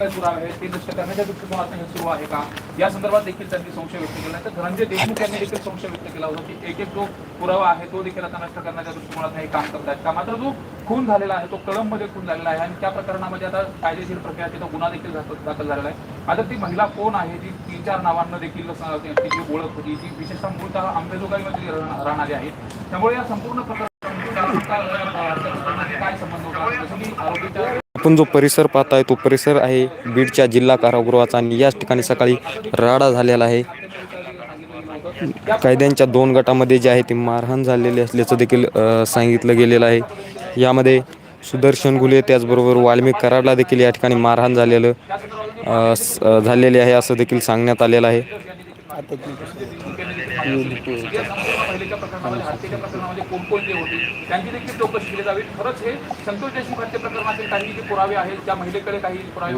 काय पुरावे आहेत ते नष्ट करण्याच्या दृष्टिकोनातून हे सुरू आहे का या संदर्भात देखील त्यांनी संशय व्यक्त केला आहे तर धनंजय देशमुख यांनी देखील संशय व्यक्त केला होता की एक एक जो पुरावा आहे तो देखील आता नष्ट करण्याच्या दृष्टिकोनातून हे काम करत करतायत का मात्र जो खून झालेला आहे तो कळंबमध्ये खून झालेला आहे आणि त्या प्रकरणामध्ये आता कायदेशीर प्रक्रिया तिथं गुन्हा देखील दाखल झालेला आहे आता ती महिला कोण आहे जी तीन चार नावांना देखील स- त्यांची जी ओळख होती जी विशेषतः मूळतः अंबेजोगाईमध्ये राहण- राहणारी आहे त्यामुळे या संपूर्ण प्रकरणाचे काय संबंध होता जसं की आरोपीच्या आपण जो परिसर पाहताय तो परिसर आहे बीडच्या जिल्हा कारागृहाचा आणि याच ठिकाणी सकाळी राडा झालेला आहे. कैद्यांच्या दोन गटामध्ये जे आहे ते मारहाण झालेले असल्याचं देखील सांगितलं गेलेलं आहे. यामध्ये सुदर्शन गुले त्याचबरोबर वाल्मिक कराडला देखील या ठिकाणी मारहाण झालेलं झालेले आहे असं देखील सांगण्यात आलेलं आहे. या संपूर्ण महिलेच्या प्रकरणामध्ये हत्येच्या प्रकरणामध्ये कोण होते त्यांची देखील चौकशी केली जावी. खरंच हे संतोष देशमुख हत्या प्रकरणातील काही जे पुरावे आहेत त्या महिलेकडे काही पुरावे